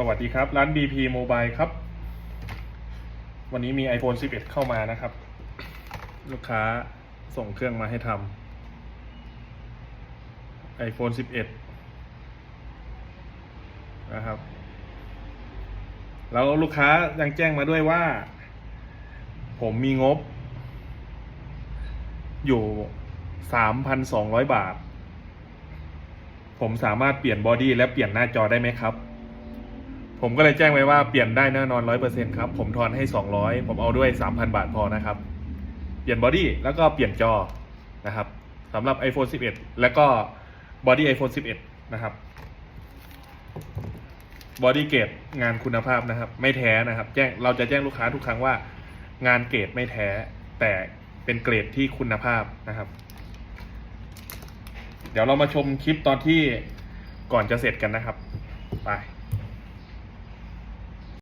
สวัสดีครับ ร้าน BP Mobile ครับ วันนี้มี iPhone 11 เข้ามานะครับ ลูกค้าส่งเครื่องมาให้ทำ iPhone 11 นะครับ แล้วลูกค้ายังแจ้งมาด้วยว่า ผมมีงบ อยู่ 3,200 บาท ผมสามารถเปลี่ยนบอดี้และเปลี่ยนหน้าจอได้ไหมครับ ผมก็เลยแจ้งไว้ว่าเปลี่ยนได้แน่นอนร้อยเปอร์เซ็นครับ ผมทอนให้สองร้อยผมเอาด้วยสามพันบาทพอนะครับ เปลี่ยนบอดี้แล้วก็เปลี่ยนจอนะครับสำหรับ iPhone 11 แล้วก็บอดี้ iPhone 11 นะครับบอดี้เกรดงานคุณภาพนะครับ ไม่แท้นะครับ แจ้งเราจะแจ้งลูกค้าทุกครั้งว่า งานเกรดไม่แท้ แต่เป็นเกรดที่คุณภาพนะครับ เดี๋ยวเรามาชมคลิปตอนที่ก่อนจะเสร็จกันนะครับ ไป